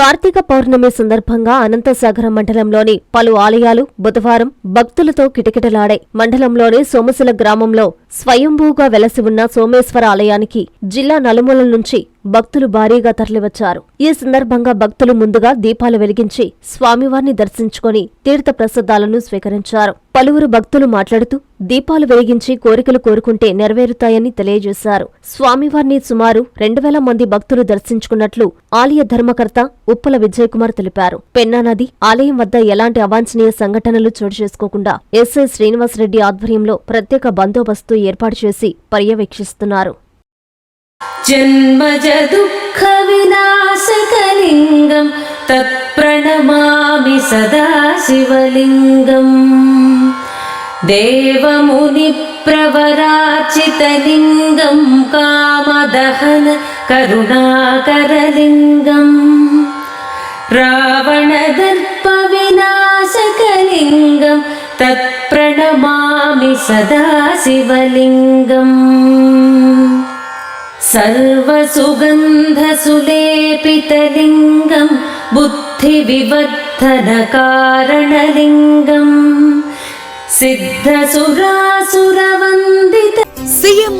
కార్తీక పౌర్ణమి సందర్భంగా అనంతసాగర మండలంలోని పలు ఆలయాలు బుధవారం భక్తులతో కిటకిటలాడాయి. మండలంలోని సోమశిల గ్రామంలో స్వయంభూగా వెలసి ఉన్న సోమేశ్వర ఆలయానికి జిల్లా నలుమూలల నుంచి భక్తులు భారీగా తరలివచ్చారు. ఈ సందర్భంగా భక్తులు ముందుగా దీపాలు వెలిగించి స్వామివారిని దర్శించుకొని తీర్థ ప్రసాదాలను స్వీకరించారు. పలువురు భక్తులు మాట్లాడుతూ దీపాలు వెలిగించి కోరికలు కోరుకుంటే నెరవేరుతాయని తెలియజేశారు. స్వామివారిని సుమారు రెండు వేల మంది భక్తులు దర్శించుకున్నట్లు ఆలయ ధర్మకర్త ఉప్పల విజయకుమార్ తెలిపారు. పెన్నా నది ఆలయం వద్ద ఎలాంటి అవాంఛనీయ సంఘటనలు చోటు చేసుకోకుండా ఎస్ఐ శ్రీనివాసరెడ్డి ఆధ్వర్యంలో ప్రత్యేక బందోబస్తు ఏర్పాటు చేసి పర్యవేక్షిస్తున్నారు. జన్మజ దుఃఖ వినాశకలింగం తత్ప్రణమామి సదా శివలింగం. దేవముని ప్రవరాచితలింగం కామదహన కరుణాకరలింగం. రావణదర్ప వినాశకలింగం తత్ शिवलिङ्गम् सर्वसुगन्धसुलेपितलिङ्गं बुद्धिविवर्धनकारणलिङ्गम् सिद्धसुरासुरवन्दित